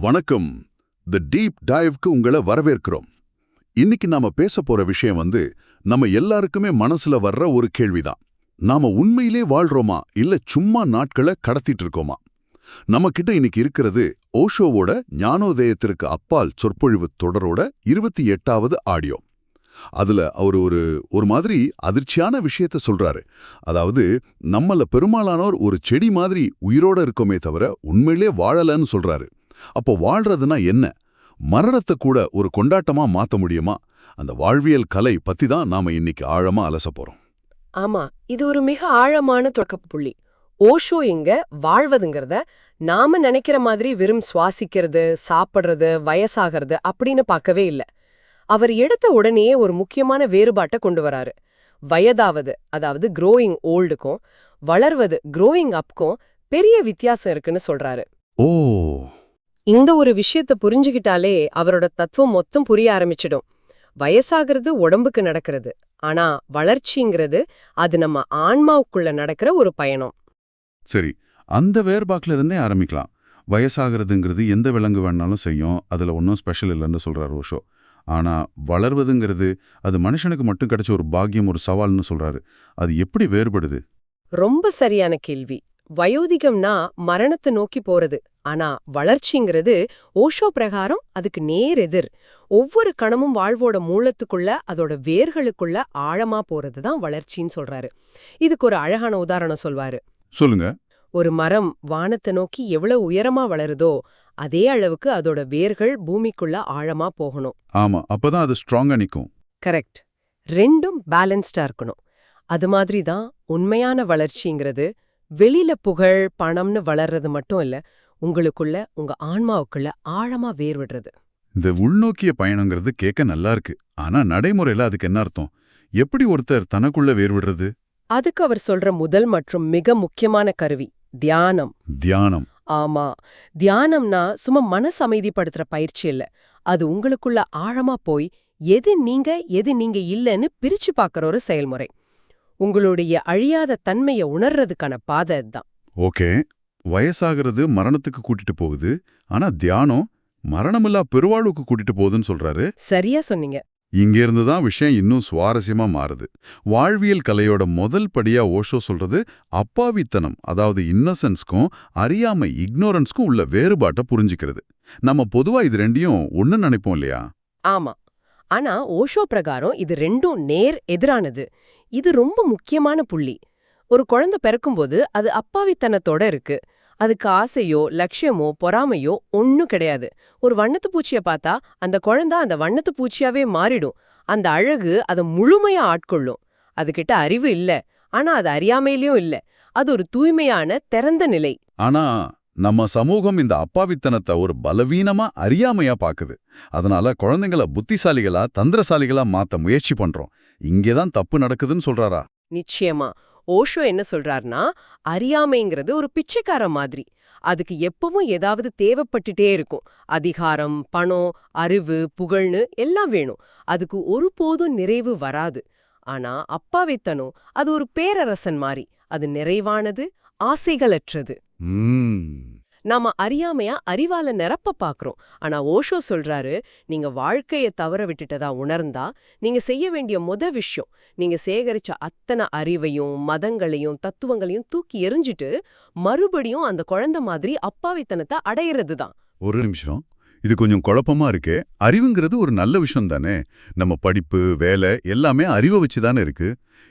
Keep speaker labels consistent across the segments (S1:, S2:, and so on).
S1: வணக்கம். தி டீப் டைவ்க்கு உங்களை வரவேற்கிறோம். இன்னைக்கு நாம பேச போற விஷயம் வந்து நம்ம எல்லாருக்குமே மனசுல வர்ற ஒரு கேள்விதான். நாம உண்மையிலே வாழ்றோமா? இல்ல சும்மா நாட்களை கடத்திட்டு இருக்கோமா? நம்ம கிட்ட இன்னைக்கு இருக்கிறது ஓஷோவோட ஞானோதயத்திற்கு அப்பால் சொற்பொழிவு தொடரோட இருபத்தி எட்டாவது ஆடியோ. அதுல அவர் ஒரு ஒரு மாதிரி அதிர்ச்சியான விஷயத்த சொல்றாரு. அதாவது நம்மள பெரும்பாலானோர் ஒரு செடி மாதிரி உயிரோட இருக்கோமே தவிர உண்மையிலே வாழலன்னு சொல்றாரு. அப்போ வாழ்றதுனா என்ன? மரணத்தை கூட ஒரு கொண்டாட்டமா மாத்த முடியுமா? அந்த வாழ்வியல் கலை பத்தி தான் நாம இன்னைக்கு ஆழமா அலச போறோம்.
S2: ஆமா இது ஒரு மிக ஆழமான தொடக்கப் புள்ளி. ஓஷோ இங்க வாழ்வதுங்கிறத நாம நினைக்கிற மாதிரி வெறும் சுவாசிக்கிறது சாப்பிடுறது வயசாகிறது அப்படின்னு பார்க்கவே இல்ல. அவர் எடுத்த உடனேயே ஒரு முக்கியமான வேறுபாட்டை கொண்டு வராரு. வயதாவது அதாவது growing ஓல்டுக்கும் வளர்வது growing அப்க்கும் பெரிய வித்தியாசம் இருக்குன்னு சொல்றாரு.
S1: ஓ
S2: இந்த ஒரு விஷயத்த புரிஞ்சுகிட்டாலே அவரோட தத்துவம் மொத்தம் புரிய ஆரம்பிச்சிடும். வயசாகிறது உடம்புக்கு நடக்கிறது. ஆனா வளர்ச்சிங்கிறது அது நம்ம ஆன்மாவுக்குள்ள நடக்கிற ஒரு பயணம்.
S1: சரி அந்த வேறுபாட்டுல இருந்தே ஆரம்பிக்கலாம். வயசாகிறதுங்கிறது எந்த விலங்கு வேணாலும் செய்யும். அதுல ஒன்றும் ஸ்பெஷல் இல்லைன்னு சொல்றாரு ஓஷோ. ஆனா வளர்வதுங்கிறது அது மனுஷனுக்கு மட்டும் கிடைச்ச ஒரு பாக்கியம் ஒரு சவால்னு சொல்றாரு. அது எப்படி வேறுபடுது?
S2: ரொம்ப சரியான கேள்வி. வயோதிகம்னா மரணத்தை நோக்கி போறது. ஆனா வளர்ச்சிங்கிறது ஓஷோ பிரகாரம் அதுக்கு நேர் எதிர். ஒவ்வொரு கணமும் வாழ்வோட மூலத்துக்குள்ள அதோட வேர்களுக்குள்ள ஆழமா போறது தான் வளர்ச்சின்னு சொல்றாரு. இதுக்கு ஒரு அழகான உதாரணம் சொல்வாரு.
S1: சொல்லுங்க.
S2: ஒரு மரம் வானத்தை நோக்கி எவ்வளவு உயரமா வளருதோ அதே அளவுக்கு அதோட வேர்கள் பூமிக்குள்ள ஆழமா போகணும்.
S1: ஆமா அப்பதான் அது ஸ்ட்ராங்கா நிக்கும்.
S2: கரெக்ட் ரெண்டும் பேலன்ஸ்டா இருக்கணும். அது மாதிரி தான் உண்மையான வளர்ச்சிங்கிறது வெளியில புகழ் பணம்னு வளர்றது மட்டும் இல்ல உங்களுக்குள்ள உங்க ஆன்மாவுக்குள்ள ஆழமா வேர் விடுறது
S1: இந்த உள்நோக்கிய பயணங்கிறது கேட்க நல்லா இருக்கு. ஆனா நடைமுறையில அதுக்கு என்ன அர்த்தம்? எப்படி ஒருத்தர் தனக்குள்ள வேர்விடுறது?
S2: அதுக்கு அவர் சொல்ற முதல் மற்றும் மிக முக்கியமான கருவி தியானம்.
S1: தியானம்.
S2: ஆமா. தியானம்னா சும்மா மனசு அமைதிப்படுத்துற பயிற்சி இல்ல. அது உங்களுக்குள்ள ஆழமா போய் எது நீங்க எது நீங்க இல்லைன்னு பிரிச்சு பார்க்கற ஒரு செயல்முறை. உங்களுடைய அழியாத தன்மைய உணர்றதுக்கான பாதை தான்
S1: ஓகே. வயசாகிறது மரணத்துக்கு கூட்டிட்டு போகுது. ஆனா தியானம் மரணமில்லா பெருவாழ்வுக்கு கூட்டிட்டு போகுதுன்னு சொல்றாரு.
S2: சரியா சொன்னீங்க.
S1: இங்கிருந்து தான் விஷயம் இன்னும் சுவாரஸ்யமா மாறுது. வாழ்வியல் கலையோட முதல் படியா ஓஷோ சொல்றது அப்பாவித்தனம் அதாவது இன்னசென்ஸ்க்கும் அறியாமை இக்னோரன்ஸ்க்கும் உள்ள வேறுபாட்டை புரிஞ்சுக்கிறது. நம்ம பொதுவா இது ரெண்டையும் ஒன்னு நினைப்போம் இல்லையா?
S2: ஆமா. ஆனா ஓஷோ பிரகாரம் இது ரெண்டும் நேர் எதிரானது. இது ரொம்ப முக்கியமான புள்ளி. ஒரு குழந்தை பிறக்கும்போது அது அப்பாவித்தனத்தோட இருக்கு. அதுக்கு ஆசையோ லட்சியமோ பொறாமையோ ஒன்னும் கிடையாது. ஒரு வண்ணத்து பூச்சிய பார்த்தா அந்த குழந்தை அந்த வண்ணத்து பூச்சியாவே மாறிடும். அந்த அழகு அதை முழுமையா ஆட்கொள்ளும். அதுகிட்ட அறிவு இல்ல. ஆனா அது அறியாமையிலயும் இல்ல. அது ஒரு தூய்மையான திறந்த நிலை.
S1: ஆனா நம்ம சமூகம் இந்த அப்பாவித்தனத்தை ஒரு பலவீனமா அறியாமையா பாக்குது. அதனால குழந்தைங்கள புத்திசாலிகளா தந்திரசாலிகளா மாத்த முயற்சி பண்றோம். இங்கேதான் தப்பு நடக்குதுன்னு சொல்றாரா?
S2: நிச்சயமா. ஓஷோ என்ன சொல்றாருன்னா அறியாமைங்கிறது ஒரு பிச்சைக்கார மாதிரி. அதுக்கு எப்பவும் ஏதாவது தேவைப்பட்டுட்டே இருக்கும். அதிகாரம் பணம் அறிவு புகழ்னு எல்லாம் வேணும். அதுக்கு ஒருபோதும் நிறைவு வராது. ஆனா அப்பாவைத்தனும் அது ஒரு பேரரசன் மாதிரி அது நிறைவானது ஆசைகளற்றது. நாம அறியாமையா அறிவால நிரப்ப பாக்குறோம். ஆனா ஓஷோ சொல்றாரு நீங்க வாழ்க்கைய தவற விட்டுட்டதா உணர்ந்தா நீங்க செய்ய வேண்டிய முத விஷயம் நீங்க சேகரிச்ச அத்தனை அறிவையும் மதங்களையும் தத்துவங்களையும் தூக்கி எறிஞ்சிட்டு மறுபடியும் அந்த குழந்தை மாதிரி அப்பாவித்தனத்தை அடையிறது தான்
S1: ஒரு நிமிஷம். இது கொஞ்சம் குழப்பமா இருக்கே. அறிவுங்கிறது ஒரு நல்ல விஷயம் தானே. நம்ம படிப்பு வேலை எல்லாமே அறிவை வச்சு தானே இருக்கு.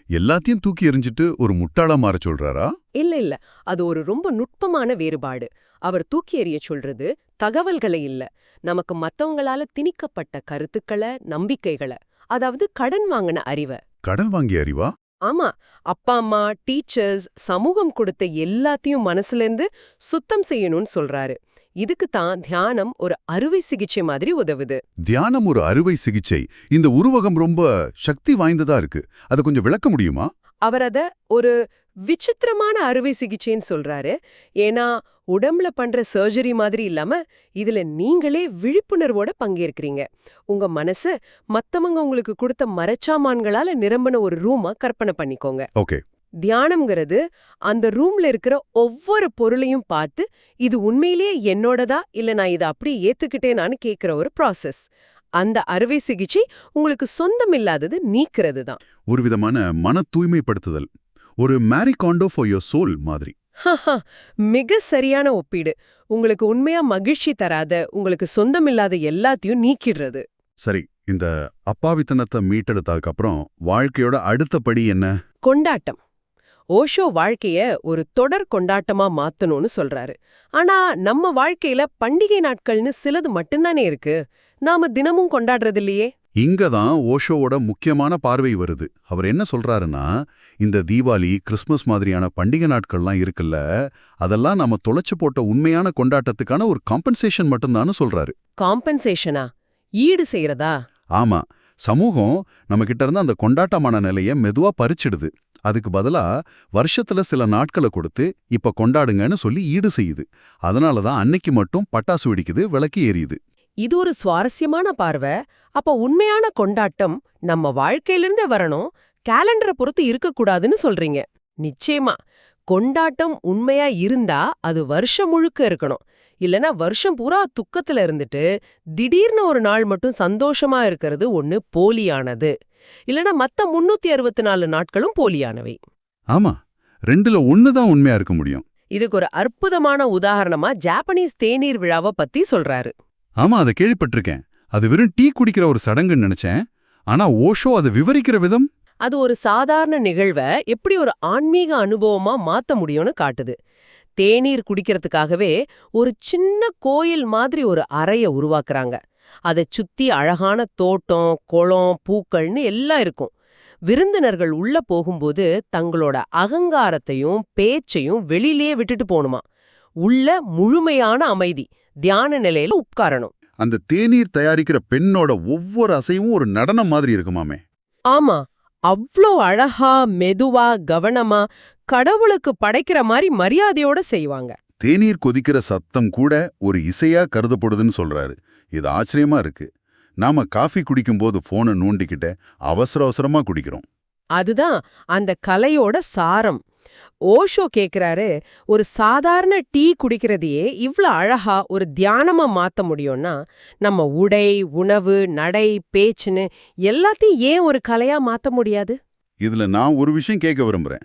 S1: எல்லாத்தையும் தூக்கி எறிஞ்சிட்டு ஒரு முட்டாளா மாற சொல்றாரா?
S2: இல்ல இல்ல. அது ஒரு ரொம்ப நுட்பமான வேறுபாடு. அவர் தூக்கி எறிய சொல்றது தகவல்களை இல்ல. நமக்கு மத்தவங்களால திணிக்கப்பட்ட கருத்துக்களை நம்பிக்கைகளை அதாவது கடன் வாங்கின அறிவை.
S1: கடன் வாங்கி அறிவா?
S2: ஆமா. அப்பா அம்மா டீச்சர்ஸ் சமூகம் கொடுத்த எல்லாத்தையும் மனசுலேருந்து சுத்தம் செய்யணும்னு சொல்றாரு. இதுக்கு தான் தியானம் ஒரு அறுவை சிகிச்சை மாதிரி உதவுது.
S1: தியானம் ஒரு அறுவை சிகிச்சை. இந்த உருவகம் ரொம்ப சக்தி வாய்ந்ததா இருக்கு. அதை கொஞ்சம் விளக்க முடியுமா?
S2: அவர் அத ஒரு விசித்திரமான அறுவை சிகிச்சைன்னு சொல்றாரு. ஏன்னா உடம்புல பண்ற சர்ஜரி மாதிரி இல்லாம இதுல நீங்களே விழிப்புணர்வோட பங்கேற்கிறீங்க. உங்க மனசு மத்தவங்க உங்களுக்கு கொடுத்த மரச்சாமான்களால நிரம்பின ஒரு ரூமா கற்பனை பண்ணிக்கோங்க.
S1: ஓகே.
S2: தியானம்ங்கிறது அந்த ரூம்ல இருக்கிற ஒவ்வொரு பொருளையும் பார்த்து இது உண்மையிலேயே என்னோடதா? இல்ல நான் இதை அப்படியே ஏத்துக்கிட்டேனான்னு கேக்குற ஒரு ப்ராசஸ் அந்த அறுவை சிகிச்சை உங்களுக்கு சொந்தமில்லாதது நீக்கிறது தான்
S1: ஒரு விதமான மன தூய்மைப்படுத்துதல். ஒரு Marie Kondo for your soul மாதிரி.
S2: மிக சரியான ஒப்பீடு. உங்களுக்கு உண்மையா மகிழ்ச்சி தராத உங்களுக்கு சொந்தமில்லாத எல்லாத்தையும் நீக்கிடுறது.
S1: சரி இந்த அப்பாவித்தனத்தை மீட்டெடுத்ததுக்கு அப்புறம் வாழ்க்கையோட அடுத்த படி என்ன?
S2: கொண்டாட்டம். ஓஷோ வாழ்க்கைய ஒரு தொடர் கொண்டாட்டமா மாத்தணும்னு சொல்றாரு. ஆனா நம்ம வாழ்க்கையில பண்டிகை நாட்கள்னு சிலது மட்டும்தானே இருக்கு? நாம தினமும் கொண்டாடுறது இல்லையே?
S1: இங்க தான் ஓஷோவோட முக்கியமான பார்வை வருது. அவர் என்ன சொல்றாருன்னா இந்த தீபாவளி கிறிஸ்மஸ் மாதிரியான பண்டிகை நாட்கள்லாம் இருக்குல்ல அதெல்லாம் நாம தொலைச்சு போட்ட உண்மையான கொண்டாட்டத்துக்கான ஒரு காம்பன்சேஷன் மட்டும்தான்னு சொல்றாரு.
S2: காம்பன்சேஷனா ஈடு செய்யறதா?
S1: ஆமா. சமூகம் நம்ம கிட்ட இருந்து அந்த கொண்டாட்டமான நிலைய மெதுவா பறிச்சிடுது. அதுக்கு பதிலா வருஷத்துல சில நாட்களை கொடுத்து இப்ப கொண்டாடுங்கன்னு சொல்லி ஈடு செய்யுது. அதனால தான் அன்னைக்கு மட்டும் பட்டாசு வெடிக்குது விளக்கு எரியுது.
S2: இது ஒரு சுவாரஸ்யமான பார்வை. அப்ப உண்மையான கொண்டாட்டம் நம்ம வாழ்க்கையிலிருந்தே வரணும். கேலண்டரை பொறுத்து இருக்கக்கூடாதுன்னு சொல்றீங்க. நிச்சயமா. கொண்டாட்டம் உண்மையா இருந்தா அது வருஷம் முழுக்க இருக்கணும். இல்லனா வருஷம் பூரா துக்கத்துல இருந்துட்டு திடீர்னு ஒரு நாள் மட்டும் சந்தோஷமா இருக்கிறது ஒண்ணு போலியானது. இல்லனா மத்த முன்னூத்தி அறுபத்தி நாலு நாட்களும் போலியானவை.
S1: ஆமா ரெண்டுல ஒன்னு தான் உண்மையா இருக்க முடியும்.
S2: இதுக்கு ஒரு அற்புதமான உதாரணமா ஜாப்பனீஸ் தேநீர் விழாவை பத்தி சொல்றாரு.
S1: ஆமா அதை கேள்விப்பட்டிருக்கேன். அது வெறும் டீ குடிக்கிற ஒரு சடங்குன்னு நினைச்சேன். ஆனா ஓஷோ அதை விவரிக்கிற விதம்?
S2: அது ஒரு சாதாரண நிகழ்வை எப்படி ஒரு ஆன்மீக அனுபவமா மாத்த முடியும்னு காட்டுது. தேநீர் குடிக்கிறதுக்காகவே ஒரு சின்ன கோயில் மாதிரி ஒரு அறைய உருவாக்குறாங்க. அதை சுத்தி அழகான தோட்டம் குளம் பூக்கள்னு எல்லாம் இருக்கும். விருந்தினர்கள் உள்ள போகும்போது தங்களோட அகங்காரத்தையும் பேச்சையும் வெளியிலேயே விட்டுட்டு போணுமா உள்ள முழுமையான அமைதி தியான நிலையில உட்காரணும்.
S1: அந்த தேநீர் தயாரிக்கிற பெண்ணோட ஒவ்வொரு அசைவும் ஒரு நடனம் மாதிரி இருக்குமாமே?
S2: ஆமா. அவ்ளோ அழகா மெதுவா கவனமா கடவுளுக்கு படைக்கிற மாதிரி மரியாதையோட செய்வாங்க.
S1: தேநீர் கொதிக்கிற சத்தம் கூட ஒரு இசையா கருதப்படுதுன்னு சொல்றாரு. இது ஆச்சரியமா இருக்கு. நாம காஃபி குடிக்கும்போது போனை நோண்டிக்கிட்ட அவசர அவசரமா குடிக்கிறோம்.
S2: அதுதான் அந்த கலையோட சாரம். ஓஷோ கேக்குறாரு ஒரு சாதாரண டீ குடிக்கிறதையே இவ்ளோ அழகா ஒரு தியானமா மாத்த முடியும்னா நம்ம உடை உணவு நடை பேச்சுன்னு எல்லாத்தையும் ஏன் ஒரு கலையா மாத்த முடியாது?
S1: இதுல நான் ஒரு விஷயம் கேட்க விரும்புறேன்.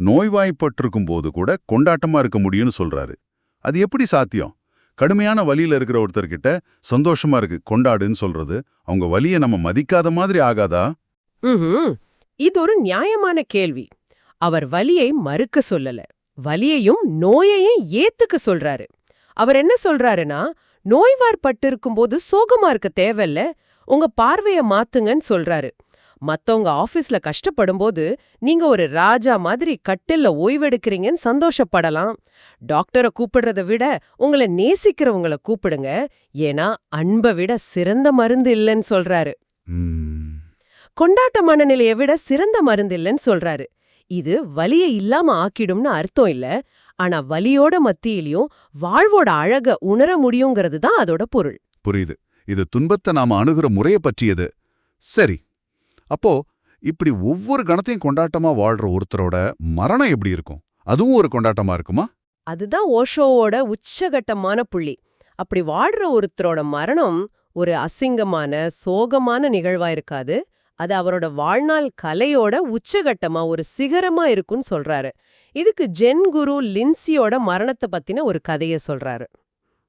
S1: நோய்வாய்ப்பட்டிருக்கும் போது கூட கொண்டாட்டமா இருக்க முடியும்னு சொல்றாரு. அது எப்படி சாத்தியம்? கடுமையான வலியில இருக்கிற ஒருத்தர்கிட்ட சந்தோஷமா இருக்கு கொண்டாடுன்னு சொல்றது அவங்க வலியை நம்ம மதிக்காத மாதிரி ஆகாதா.
S2: இது ஒரு நியாயமான கேள்வி. அவர் வலியை மறுக்க சொல்லல. வலியையும் நோயையும் ஏத்துக்க சொல்றாரு. அவர் என்ன சொல்றாருன்னா நோய்வார்பட்டிருக்கும் போது சோகமா இருக்க தேவையில்ல உங்க பார்வைய மாத்துங்கன்னு சொல்றாரு. மத்தவங்க ஆபீஸ்ல கஷ்டப்படும் போது நீங்க ஒரு ராஜா மாதிரி கட்டில்ல ஓய்வெடுக்கிறீங்கன்னு சந்தோஷப்படலாம். டாக்டரை கூப்பிடுறத விட உங்களை நேசிக்கிறவங்கள கூப்பிடுங்க. ஏன்னா அன்பை விட சிறந்த மருந்து இல்லைன்னு சொல்றாரு. கொண்டாட்ட மனநிலையை விட சிறந்த மருந்து இல்லைன்னு சொல்றாரு. இது வலிய இல்லாம ஆக்கிடும்னு அர்த்தம் இல்ல. ஆனா வலியோட மத்தியிலயும் வாழ்வோட அழக உணர முடியுங்கிறது தான் அதோட பொருள்.
S1: புரியுது. இது துன்பத்தை நாம அணுகிற முறைய பற்றியது. சரி. அப்போ இப்படி ஒவ்வொரு கணத்தையும் கொண்டாட்டமா வாழ்ற ஒருத்தரோட மரணம் எப்படி இருக்கும்? அதுவும் ஒரு கொண்டாட்டமா இருக்குமா?
S2: அதுதான் ஓஷோவோட உச்சகட்டமான புள்ளி. அப்படி வாழ்ற ஒருத்தரோட மரணம் ஒரு அசிங்கமான சோகமான நிகழ்வா இருக்காது. அது அவரோட வாழ்நாள் கலையோட உச்சகட்டமா ஒரு சிகரமா இருக்கும்னு சொல்றாரு. இதுக்கு ஜென் குரு லின்சியோட மரணத்தை பத்தின ஒரு கதைய சொல்றாரு.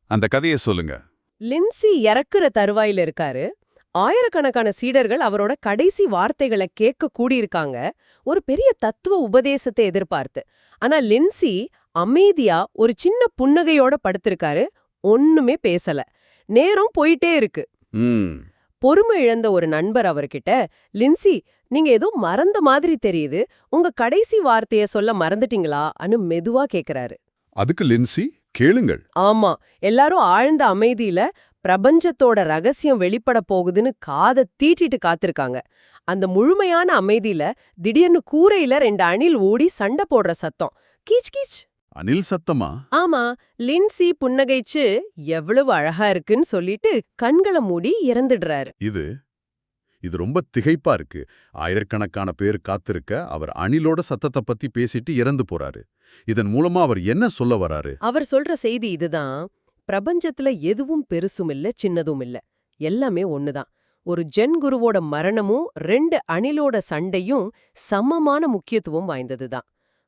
S1: அந்த கதையை சொல்லுங்க.
S2: லின்சி இறக்குற தருவாயில இருக்காரு. ஆயிரக்கணக்கான சீடர்கள் அவரோட கடைசி வார்த்தைகளை கேட்க கூடியிருக்காங்க. ஒரு பெரிய தத்துவ உபதேசத்தை எதிர்பார்த்து. ஆனா லின்சி அமைதியா ஒரு சின்ன புன்னகையோட படுத்திருக்காரு. ஒண்ணுமே பேசல. நேரம் போயிட்டே இருக்கு. பொறுமை இழந்த ஒரு நண்பர் அவர்கிட்ட லின்சி நீங்க ஏதோ மறந்த மாதிரி தெரியுது. உங்க கடைசி வார்த்தைய சொல்ல மறந்துட்டீங்களா? அனு மெதுவா கேக்குறாரு.
S1: அதுக்கு லின்சி கேளுங்கள்.
S2: ஆமா எல்லாரும் ஆழ்ந்த அமைதியில பிரபஞ்சத்தோட ரகசியம் வெளிப்பட போகுதுன்னு காதை தீட்டிட்டு காத்திருக்காங்க. அந்த முழுமையான அமைதியில திடீர்னு கூரையில ரெண்டு அணில் ஓடி சண்டை போடுற சத்தம். கீச் கீச்.
S1: அனில் சத்தமா?
S2: ஆமா லின்சி புன்னகைச்சு எவ்வளவு அழகா இருக்குன்னு சொல்லிட்டு கண்களை மூடி இறந்துடுறாரு.
S1: இது இது ரொம்ப திகைப்பா இருக்கு. ஆயிரக்கணக்கான பேர் காத்திருக்க அவர் அணிலோட சத்தத்தை பத்தி பேசிட்டு இறந்து போறாரு. இதன் மூலமா அவர் என்ன சொல்ல வராரு?
S2: அவர் சொல்ற செய்தி இதுதான். பிரபஞ்சத்துல எதுவும் பெருசும் இல்ல சின்னதும் இல்ல. எல்லாமே ஒண்ணுதான். ஒரு ஜென் குருவோட மரணமும் ரெண்டு அணிலோட சண்டையும் சமமான முக்கியத்துவம் வாய்ந்ததுதான்.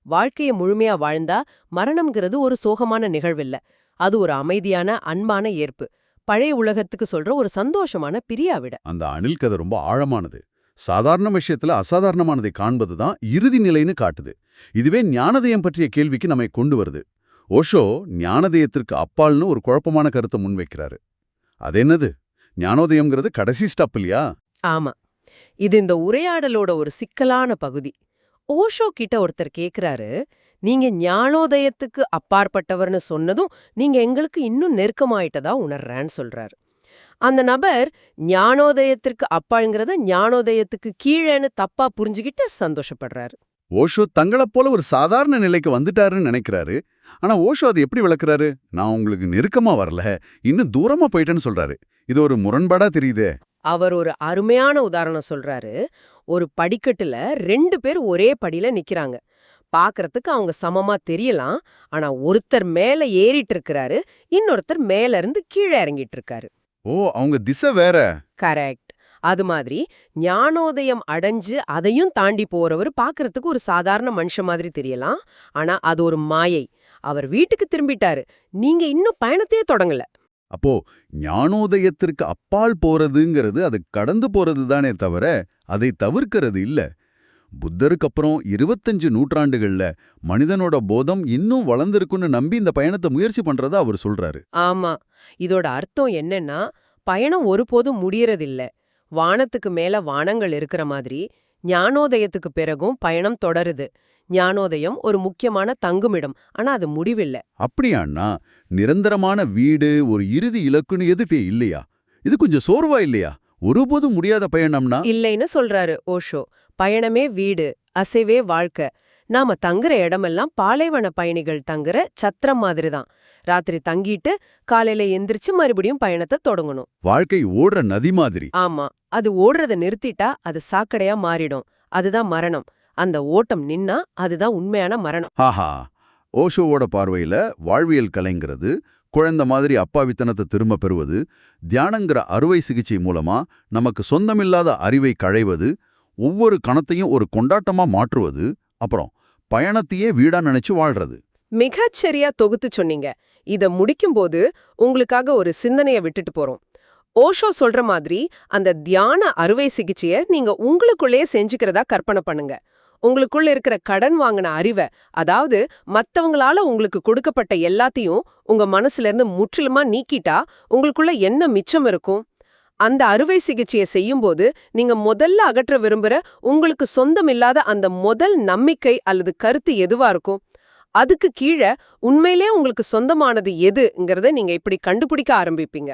S2: வாழ்க்கைய முழுமையா வாழ்ந்தா மரணம்ங்கிறது ஒரு சோகமான நிகழ்வில்ல. அது ஒரு அமைதியான அன்பான ஏற்பு. பழைய உலகத்துக்கு சொல்ற ஒரு சந்தோஷமான பிரியாவிட
S1: அந்த அணில் கதை ரொம்ப ஆழமானது. சாதாரண விஷயத்துல அசாதாரணமானதை காண்பது தான் இறுதி நிலைன்னு காட்டுது. இதுவே ஞானதயம் பற்றிய கேள்விக்கு நம்மை கொண்டு வருது. ஓஷோ ஞானதயத்திற்கு அப்பால்னு ஒரு குழப்பமான கருத்தை முன்வைக்கிறாரு. அது என்னது? ஞானோதயம்ங்கிறது கடைசி ஸ்டெப் இல்லையா?
S2: ஆமா. இது இந்த உரையாடலோட ஒரு சிக்கலான பகுதி. ஓஷோ கிட்ட ஒருத்தர் கேக்குறாரு நீங்க ஞானோதயத்துக்கு அப்பாற்பட்டவர்னு சொன்னதும் நீங்க எங்களுக்கு இன்னும் நெருக்கமாயிட்டதா உணர்றேன்னு சொல்றாரு. அந்த நபர் ஞானோதயத்திற்கு அப்பாள்ங்கிறத ஞானோதயத்துக்கு கீழேன்னு தப்பா புரிஞ்சுகிட்டு சந்தோஷப்படுறாரு.
S1: ஓஷோ தங்களைப் போல ஒரு சாதாரண நிலைக்கு வந்துட்டாருன்னு நினைக்கிறாரு. ஆனா ஓஷோ அது எப்படி விளக்குறாரு? நான் உங்களுக்கு நெருக்கமா வரல இன்னும் தூரமா போயிட்டேன்னு சொல்றாரு. இது ஒரு முரண்பாடா தெரியுதே.
S2: அவர் ஒரு அருமையான உதாரணம் சொல்றாரு. ஒரு படிக்கட்டுல ரெண்டு பேர் ஒரே படியில நிக்கிறாங்க. பார்க்கறதுக்கு அவங்க சமமா தெரியலாம் ஆனா ஒருத்தர் மேல ஏறிட்டு இருக்கிறாரு இன்னொருத்தர் மேல இருந்து கீழே இறங்கிட்டு இருக்காரு
S1: ஓ அவங்க திசை வேற.
S2: கரெக்ட். அது மாதிரி ஞானோதயம் அடைஞ்சு அதையும் தாண்டி போறவர் பார்க்கறதுக்கு ஒரு சாதாரண மனுஷன் மாதிரி தெரியலாம் ஆனா அது ஒரு மாயை. அவர் வீட்டுக்கு திரும்பிட்டாரு. நீங்க இன்னும் பயணத்தையே தொடங்கல.
S1: அப்போ ஞானோதயத்திற்கு அப்பால் போறதுங்கிறது அது கடந்து போறது தானே தவிர அதை தவிர்க்கிறது இல்ல. புத்தருக்கு அப்புறம் இருபத்தஞ்சு நூற்றாண்டுகள்ல மனிதனோட போதம் இன்னும் வளர்ந்திருக்குன்னு நம்பி இந்த பயணத்தை முயற்சி பண்றதா அவர் சொல்றாரு.
S2: ஆமா. இதோட அர்த்தம் என்னன்னா பயணம் ஒருபோதும் முடியறதில்ல. வானத்துக்கு மேல வானங்கள் இருக்கிற மாதிரி ஞானோதயத்துக்கு பிறகும் பயணம் தொடருது. ஞானோதயம் ஒரு முக்கியமான தங்குமிடம். ஆனா அது முடிவில்ல.
S1: அப்படியாண்ணா நிரந்தரமான வீடு ஒரு இறுதி இலக்குன்னு எதுவே இல்லையா? இது கொஞ்சம் சோர்வா இல்லையா? ஒருபோதும் முடியாத பயணம்னா?
S2: இல்லைன்னு சொல்றாரு ஓஷோ. பயணமே வீடு அசைவே வாழ்க்கை. நாம தங்குற இடமெல்லாம் பாலைவன பயணிகள் தங்குற சத்திரம் மாதிரி தான் ராத்திரி தங்கிட்டு காலையில எந்திரிச்சு மறுபடியும் பயணத்தை தொடங்கணும்.
S1: வாழ்க்கை ஓடுற நதி மாதிரி.
S2: ஆமா அது ஓடுறத நிறுத்திட்டா அது சாக்கடையா மாறிடும். அதுதான் மரணம். அந்த ஓட்டம் நின்னா அதுதான் உண்மையான மரணம்.
S1: ஆஹா ஓஷோவோட பார்வையில வாழ்வியல் கலைங்கிறது குழந்தை மாதிரி அப்பாவித்தனத்தை திரும்ப பெறுவது தியானங்கிற அறுவை சிகிச்சை மூலமா நமக்கு சொந்தமில்லாத அறிவை களைவது ஒவ்வொரு கணத்தையும் ஒரு கொண்டாட்டமா மாற்றுவது அப்புறம் பயணத்தையே வீடா நினைச்சு வாழ்றது.
S2: மிகச்சரியா தொகுத்து சொன்னீங்க. இத முடிக்கும்போது உங்களுக்காக ஒரு சிந்தனைய விட்டுட்டு போறோம். ஓஷோ சொல்ற மாதிரி அந்த தியான அறுவை சிகிச்சைய நீங்க உங்களுக்குள்ளேயே செஞ்சுக்கிறதா கற்பனை பண்ணுங்க. உங்களுக்குள்ள இருக்கிற கடன் வாங்கின அறிவை அதாவது மத்தவங்களால உங்களுக்கு கொடுக்கப்பட்ட எல்லாத்தையும் உங்க மனசுல இருந்து முற்றிலுமா நீக்கிட்டா உங்களுக்குள்ள என்ன மிச்சம் இருக்கும்? அந்த அறுவை சிகிச்சையை செய்யும்போது நீங்க முதல்ல அகற்ற விரும்புற உங்களுக்கு சொந்தமில்லாத அந்த முதல் நம்பிக்கை அல்லது கருத்து எதுவா இருக்கும்? அதுக்கு கீழே உண்மையிலே உங்களுக்கு சொந்தமானது எதுங்கிறத நீங்க இப்படி கண்டுபிடிக்க ஆரம்பிப்பீங்க.